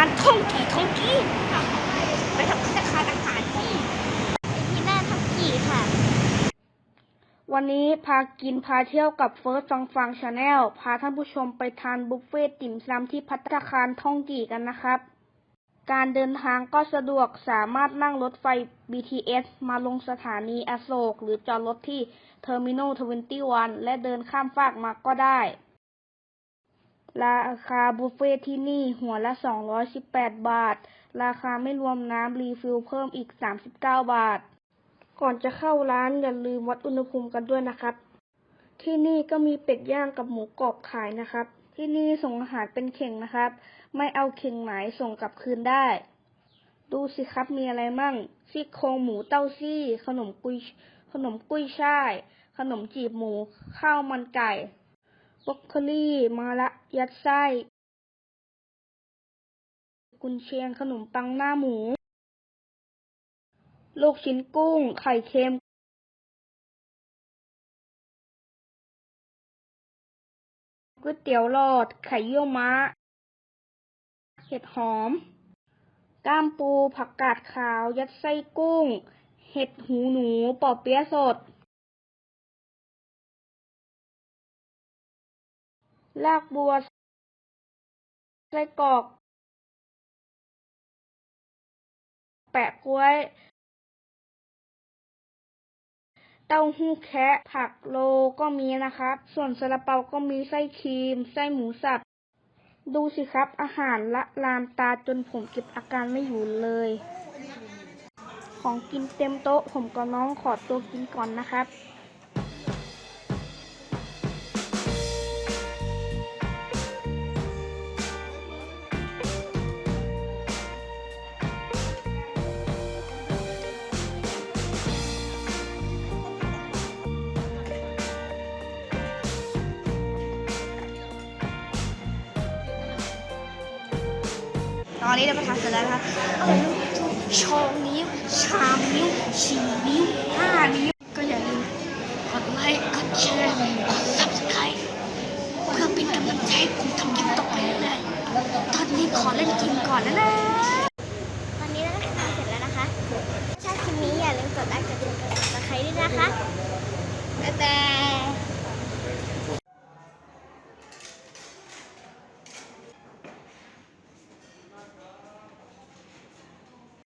ารท่องกี่ท่องกี่ไปทำพัตตาคารอาหารที่ที่หน้าทับกี่ค่ะ วันนี้พากินพาเที่ยวกับเฟิร์สฟังฟังชาแนลพาท่านผู้ชมไปทานบุฟเฟ่ติ่มซำที่พัตคารท่องกี่กันนะครับ การเดินทางก็สะดวกสามารถนั่งรถไฟ BTS มาลงสถานีอโศก หรือจอดรถที่เทอร์มินอล21และเดินข้ามฟากมาก็ได้ ราคาบุฟเฟ่ต์ที่นี่หัวละ 218 บาท ราคาไม่รวมน้ำรีฟิลเพิ่มอีก 39 บาท ก่อนจะเข้าร้านอย่าลืมวัดอุณหภูมิกันด้วยนะครับ ที่นี่ก็มีเป็ดย่างกับหมูกรอบขายนะครับ ที่นี่ส่งอาหารเป็นเข่งนะครับ ไม่เอาเข่งไหนส่งกลับคืนได้ ดูสิครับมีอะไรมั่งซี่โครงหมูเต้าซี่ ขนมกุยขนมกุ้ยช่าย ขนมจีบหมู ข้าวมันไก่ บรอกโคลีมาละยัดไส้กุนเชียงขนมปังหน้าหมู ลูกชิ้นกุ้ง ไข่เค็ม ก๋วยเตี๋ยวหลอด ไข่เยี่ยวม้า เห็ดหอม ก้ามปู ผักกาดขาว ยัดไส้กุ้ง เห็ดหูหนู ปอเปี๊ยะสด ลากบัว ไส้กรอก แปะกล้วย เต้าหู้แคะผักโลก็มีนะครับ ส่วนซาลาเปาก็มีไส้ครีม ไส้หมูสับ ดูสิครับ อาหารละลานตาจนผมเก็บอาการไม่อยู่เลย ของกินเต็มโต๊ะ ผมกับน้องขอตัวกินก่อนนะครับ ตอนนี้เรามาทานเสร็จแล้วนะคะเอาชองนิ้ว ชามนิ้วสี่นิ้วห้านิ้ว ก็อย่าลืมกดไลค์ กดแชร์ กด subscribe เพื่อเป็นกำลังใจให้ผมทำคลิปต่อไปเลยตอนนี้ขอเล่นเกินก่อนแล้วนะตอนนี้เราก็ทานเสร็จแล้วนะคะถ้าชอบคลิปนี้อย่าลืมกดไลค์ กดแชร์ กด subscribe ด้วยนะคะ บ๊ายบาย